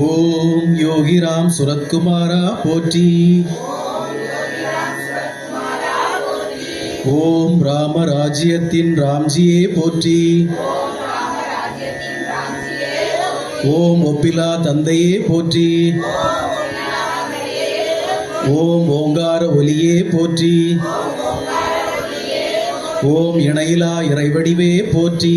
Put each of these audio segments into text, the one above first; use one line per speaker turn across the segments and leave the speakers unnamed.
ஓம் யோகிராம் சுரத்குமாரா போற்றி. ஓம் ராமராஜ்யத்தின் ராம்ஜியே போற்றி. ஓம் ஒப்பிலா தந்தையே போற்றி. ஓம் ஓங்கார ஒலியே போற்றி. ஓம் இணையிலா இறைவடிவே போற்றி.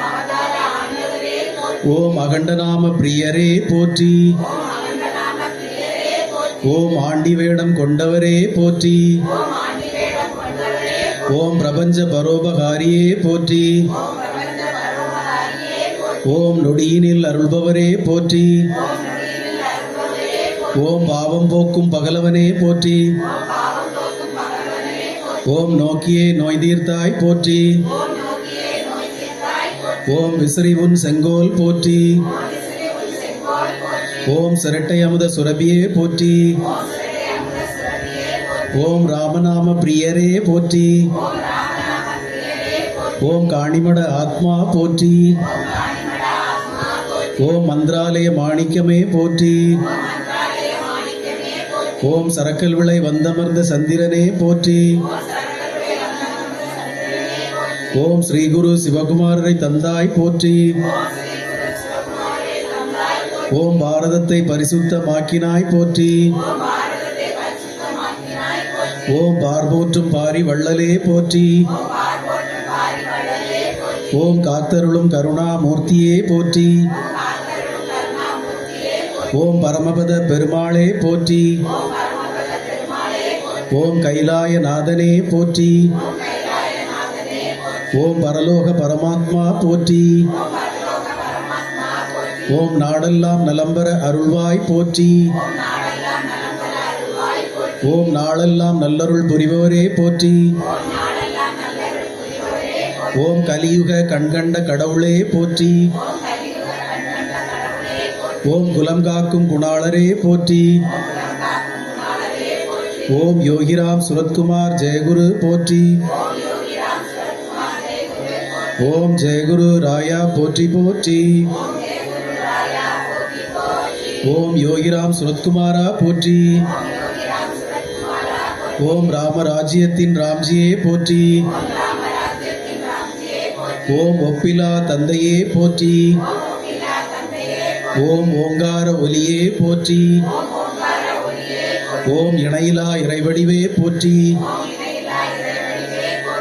ஓம் அகண்டநாம பிரியரே போற்றி. ஓம் ஆண்டி வேடம் கொண்டவரே போற்றி. ஓம் பிரபஞ்ச பரோபகாரியே போற்றி. ஓம் நொடியினில் அருள்பவரே போற்றி. ஓம் பாவம் போக்கும் பகலவனே போற்றி. ஓம் நோக்கியே நோய் தீர்த்தாய் போற்றி. ஓம் விசிறி உன் செங்கோல் போற்றி. ஓம் சிரட்டை அமுத சுரபியே போற்றி. ஓம் ராமநாம பிரியரே போற்றி. ஓம் காணிமட ஆத்மா போற்றி. ஓம் மந்திராலய மாணிக்கமே போற்றி. ஓம் சரக்கல் விளை வந்தமர்ந்த சந்திரனே போற்றி. ஓம் ஸ்ரீ குரு சிவகுமாரரை தந்தாய் போற்றி. ஓம் பாரதத்தை பரிசுத்தமாக்கினாய் போற்றி. ஓம் பார்போற்றும் பாரி வள்ளலே போற்றி. ஓம் காத்தருளும் கருணாமூர்த்தியே போற்றி. ஓம் பரமபத பெருமாளே போற்றி. ஓம் கைலாயநாதனே போற்றி. ஓம் பரலோக பரமாத்மா போற்றி. ஓம் நாடெல்லாம் நலம்பர அருள்வாய் போற்றி. ஓம் நாளெல்லாம் நல்லருள் புரிபவரே போற்றி. ஓம் கலியுக கண்கண்ட கடவுளே போற்றி. ஓம் குலம் காக்கும் குணாளரே போற்றி. ஓம் யோகிராம் சுரத்குமார் ஜெயகுரு போற்றி. ஓம் ஜெயகுரு ராயா போற்றி போற்றி. ஓம் யோகிராம் சுரத்குமாரா போற்றி. ஓம் ராமராஜ்யத்தின் ராம்ஜியே போற்றி. ஓம் ஒப்பிலா தந்தையே போற்றி. ஓம் ஓங்கார ஒலியே போற்றி. ஓம் இணையிலா இறைவடிவே போற்றி.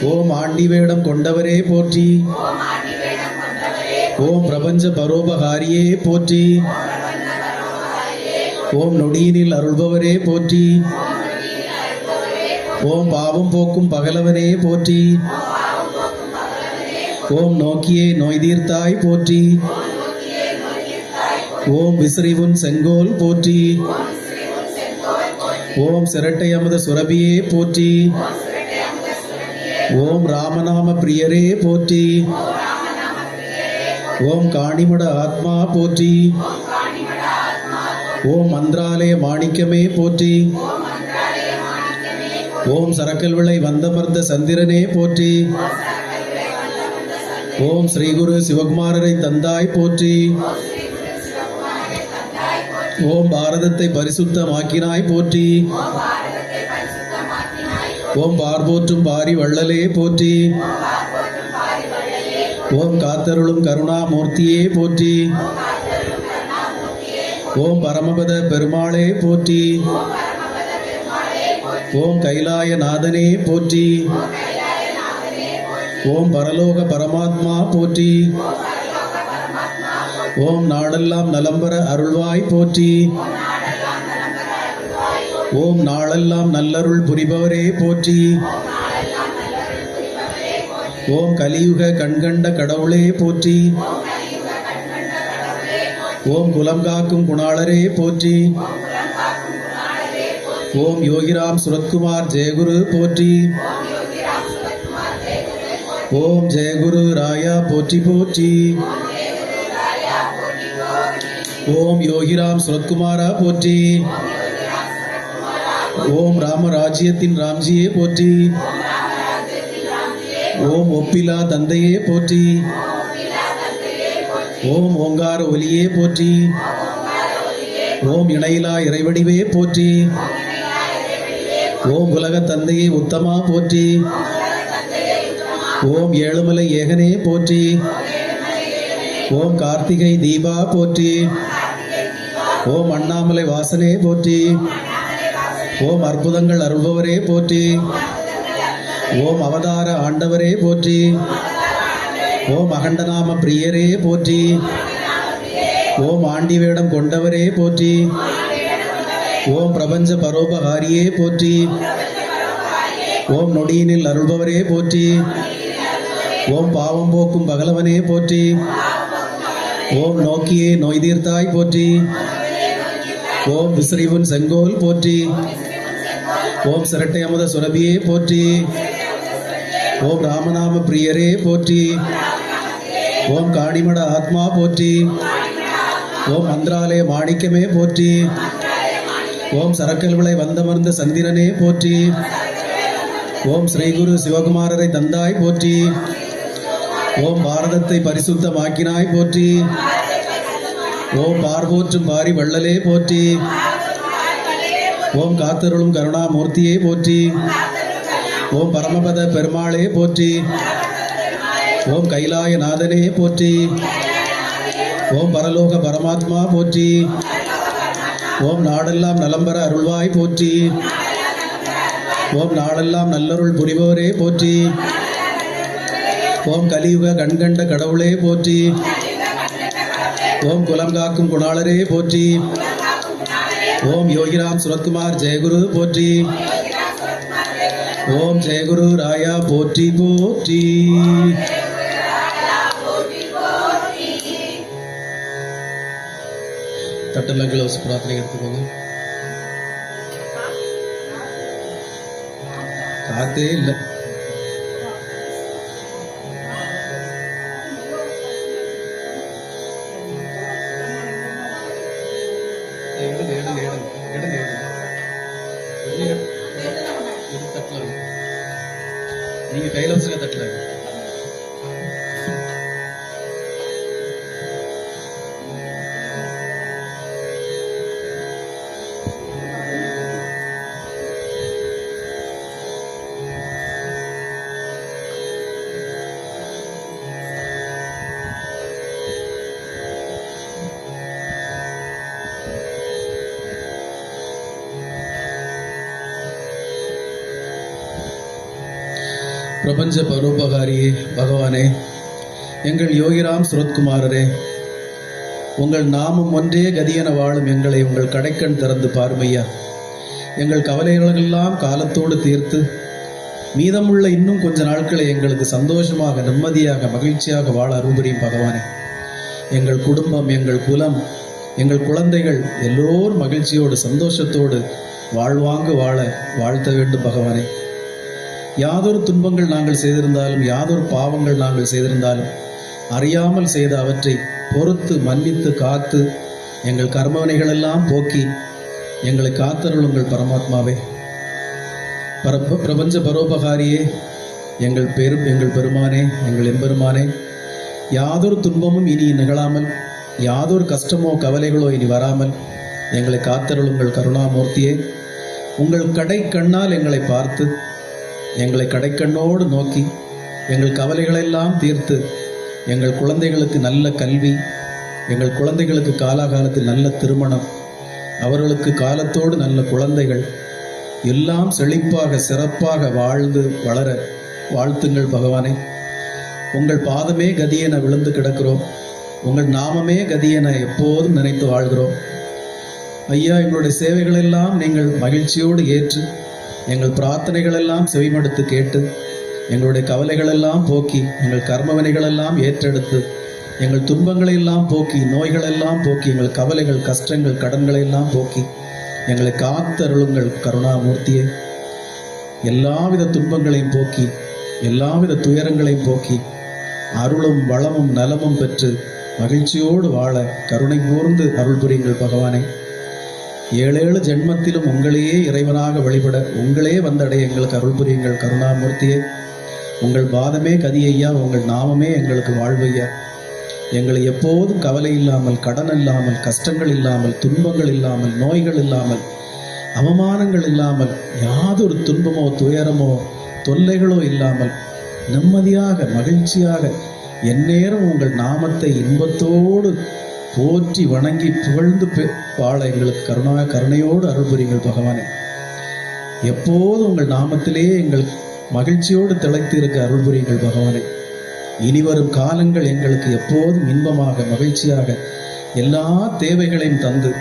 ஓம் ஆண்டி வேடம் கொண்டவரே போற்றி. ஓம் பிரபஞ்ச பரோபகாரியே போற்றி. ஓம் நொடியினில் அருள்பவரே போற்றி. ஓம் பாவம் போக்கும் பகலவனே போற்றி. ஓம் நோக்கியே நோய் தீர்த்தாய் போற்றி. ஓம் விசிறிவுன் செங்கோல் போற்றி. ஓம் சிரட்டை அமுத சுரபியே போற்றி. ஓம் ராமநாம பிரியரே போற்றி. ஓம் காணிமட ஆத்மா போற்றி. ஓம் மந்திராலய மாணிக்கமே போற்றி. ஓம் சரக்கல் விளை வந்தமர்ந்த சந்திரனே போற்றி. ஓம் ஸ்ரீகுரு சிவகுமாரரை தந்தாய் போற்றி. ஓம் பாரதத்தை பரிசுத்தமாக்கினாய் போற்றி. ஓம் பார்போற்றும் பாரி வள்ளலே போற்றி. ஓம் காத்தருளும் கருணாமூர்த்தியே போற்றி. ஓம் பரமபத பெருமாளே போற்றி. ஓம் கைலாய நாதனே போற்றி. ஓம் பரலோக பரமாத்மா போற்றி. ஓம் நாடெல்லாம் நலம்பர அருள்வாய் போற்றி. ஓம் நாளெல்லாம் நல்லருள் புரிபவரே போற்றி. ஓம் கலியுக கண்கண்ட கடவுளே போற்றி. ஓம் குலம் காக்கும் குணாளரே போற்றி. ஓம் யோகிராம் சுரத்குமார் ஜெயகுரு போற்றி. ஓம் ஜெயகுரு ராயா போற்றி போற்றி. ஓம் யோகிராம் சுரத்குமாரா போற்றி. ஓம் ராமராஜ்யத்தின் ராம்ஜியே போற்றி. ஓம் ஒப்பிலா தந்தையே போற்றி. ஓம் ஓங்கார ஒலியே போற்றி. ஓம் இணையிலா இறைவடிவே போற்றி. ஓம் உலக தந்தையே உத்தமா போற்றி. ஓம் ஏழுமலை ஏகனே போற்றி. ஓம் கார்த்திகை தீபா போற்றி. ஓம் அண்ணாமலை வாசனே போற்றி. ஓம் அற்புதங்கள் அருள்பவரே போற்றி. ஓம் அவதார ஆண்டவரே போற்றி. ஓம் அகண்டநாம பிரியரே போற்றி. ஓம் ஆண்டி வேடம் கொண்டவரே போற்றி. ஓம் பிரபஞ்ச பரோபகாரியே போற்றி. ஓம் நொடியினில் அருள்பவரே போற்றி. ஓம் பாவம் போக்கும் பகலவனே போற்றி. ஓம் நோக்கியே நோய் தீர்த்தாய் போற்றி. ஓம் விசிறிவன் செங்கோல் போற்றி. ஓம் சிரட்டை அமுத சுரபியே போற்றி. ஓம் ராமநாம பிரியரே போற்றி. ஓம் காணிமட ஆத்மா போற்றி. ஓம் மந்திராலய மாணிக்கமே போற்றி. ஓம் சரக்கல்விளை வந்தமர்ந்த சந்திரனே போற்றி. ஓம் ஸ்ரீகுரு சிவகுமாரரை தந்தாய் போற்றி. ஓம் பாரதத்தை பரிசுத்தமாக்கினாய் போற்றி. ஓம் பார்வோற்றும் பாரி வள்ளலே போற்றி. ஓம் காத்தருளும் கருணாமூர்த்தியே போற்றி. ஓம் பரமபத பெருமாளே போற்றி. ஓம் கைலாயநாதனே போற்றி. ஓம் பரலோக பரமாத்மா போற்றி. ஓம் நாடெல்லாம் நலம்பர அருள்வாய் போற்றி. ஓம் நாடெல்லாம் நல்லருள் புரிபவரே போற்றி. ஓம் கலியுக கண்கண்ட கடவுளே போற்றி. ஓம் குலம் காக்கும் குணாளரே போற்றி. ஓம் யோகிராம் சுரத்குமார் ஜெயகுரு போற்றி. ஓம் ஜெயகுரு ராயா போற்றி போற்றி. தட்டெல்லாம் வச்சு பிரார்த்தனை எடுத்துக்கோங்க. காத்தே இல்லை. நீங்கள் கையில வச்சுக்க தட்டல. பிரபஞ்ச பரோபகாரியே பகவானே. எங்கள் யோகிராம் சுரத்குமாரரே உங்கள் நாமம் ஒன்றே கதியென வாழும் எங்களை உங்கள் கடைக்கண் திறந்து பார்மையா எங்கள் கவலைகளெல்லாம் காலத்தோடு தீர்த்து மீதமுள்ள இன்னும் கொஞ்ச நாட்களை எங்களுக்கு சந்தோஷமாக நிம்மதியாக மகிழ்ச்சியாக வாழ அருள்புரியும் பகவானே. எங்கள் குடும்பம் எங்கள் குலம் எங்கள் குழந்தைகள் எல்லோரும் மகிழ்ச்சியோடு சந்தோஷத்தோடு வாழ்வாங்கு வாழ வாழ்த்த வேண்டும் பகவானே. யாதொரு துன்பங்கள் நாங்கள் செய்திருந்தாலும் யாதொரு பாவங்கள் நாங்கள் செய்திருந்தாலும் அறியாமல் செய்த அவற்றை பொறுத்து மன்னித்து காத்து எங்கள் கர்மவினைகளெல்லாம் போக்கி எங்களை காத்தருளுங்கள் பரமாத்மாவே. பர பிரபஞ்ச பரோபகாரியே எங்கள் பெரும் எங்கள் பெருமானே எங்கள் எம்பெருமானே யாதொரு துன்பமும் இனி நிகழாமல் யாதொரு கஷ்டமோ கவலைகளோ இனி வராமல் எங்களை காத்தருளுங்கள் கருணாமூர்த்தியே உங்கள் கடை கண்ணால் எங்களை பார்த்து எங்களை கடைக்கண்ணோடு நோக்கி எங்கள் கவலைகளெல்லாம் தீர்த்து எங்கள் குழந்தைகளுக்கு நல்ல கல்வி எங்கள் குழந்தைகளுக்கு காலாகாலத்தில் நல்ல திருமணம் அவர்களுக்கு காலத்தோடு நல்ல குழந்தைகள் எல்லாம் செழிப்பாக சிறப்பாக வாழ்ந்து வளர வாழ்த்துங்கள் பகவானே. உங்கள் பாதமே கதியென விழுந்து கிடக்கிறோம். உங்கள் நாமமே கதியென எப்போதும் நினைத்து வாழ்கிறோம். ஐயா எங்களுடைய சேவைகளெல்லாம் நீங்கள் மகிழ்ச்சியோடு ஏற்று எங்கள் பிரார்த்தனைகளெல்லாம் செவிமடுத்து கேட்டு எங்களுடைய கவலைகளெல்லாம் போக்கி எங்கள் கர்மவினைகளெல்லாம் ஏற்றெடுத்து எங்கள் துன்பங்களையெல்லாம் போக்கி நோய்களெல்லாம் போக்கி எங்கள் கவலைகள் கஷ்டங்கள் கடன்களையெல்லாம் போக்கி எங்களை காத்தருளுங்கள் கருணாமூர்த்தியே. எல்லாவித துன்பங்களையும் போக்கி எல்லாவித துயரங்களையும் போக்கி அருளும் வளமும் நலமும் பெற்று மகிழ்ச்சியோடு வாழ கருணை கூர்ந்து அருள் புரியுங்கள் பகவானே. ஏழேழு ஜென்மத்திலும் உங்களையே இறைவனாக வழிபட உங்களே வந்தடைய எங்களுக்கு அருள் புரியுங்கள் கருணாமூர்த்தியே. உங்கள் பாதமே கதியையா உங்கள் நாமமே எங்களுக்கு வாழ்வையா. எங்களை எப்போதும் கவலை இல்லாமல் கடன் இல்லாமல் கஷ்டங்கள் இல்லாமல் துன்பங்கள் இல்லாமல் நோய்கள் இல்லாமல் அவமானங்கள் இல்லாமல் யாதொரு துன்பமோ துயரமோ தொல்லைகளோ இல்லாமல் நிம்மதியாக மகிழ்ச்சியாக எந்நேரம் உங்கள் நாமத்தை இன்பத்தோடு போற்றி வணங்கி புகழ்ந்து பெ- வாழ எங்களுக்கு கருணா கருணையோடு அருள் புரியுங்கள் பகவானே. எப்போதும் உங்கள் நாமத்திலே எங்கள் மகிழ்ச்சியோடு திளைத்து இருக்க அருள் புரியுங்கள் பகவானே. இனி வரும் காலங்கள் எங்களுக்கு எப்போதும் இன்பமாக மகிழ்ச்சியாக எல்லா தேவைகளையும் தந்து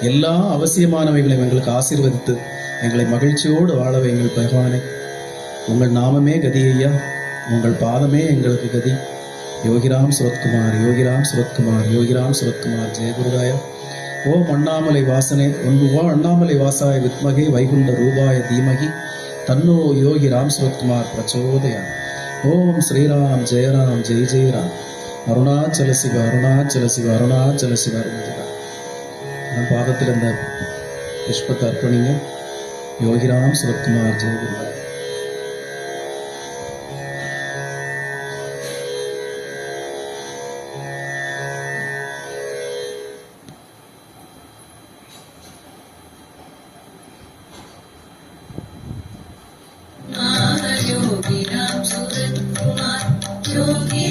எல்லா அவசியமானவைகளையும் எங்களுக்கு ஆசீர்வதித்து எங்களை மகிழ்ச்சியோடு வாழ வைங்கள் பகவானே. உங்கள் நாமமே கதி ஐயா. உங்கள் பாதமே எங்களுக்கு கதி. யோகிராம் சுரத்குமார் யோகிராம் சுரத்குமார் யோகிராம் சுரத்குமார் ஜெயகுருதாய ஓம் அண்ணாமலை வாசனே ஒன்று ஓ அண்ணாமலை வாசாய வித்மகே வைகுண்ட ரூபாய தீமகி. தன்னோ யோகி ராம் சுரத்குமார் பிரச்சோதயா ஓம் ஸ்ரீராம் ஜெயராம் ஜெய் ஜெயராம். அருணாச்சல சிவ அருணாச்சல சிவ அருணாச்சல சிவ அருணாச்சல நம் பாதத்தில் இந்த புஷ்பத்தை அர்ப்பணிங்க. Yogiram Suratkumar ஜெயகுருதாய்
I'm so good, Kumar. Don't be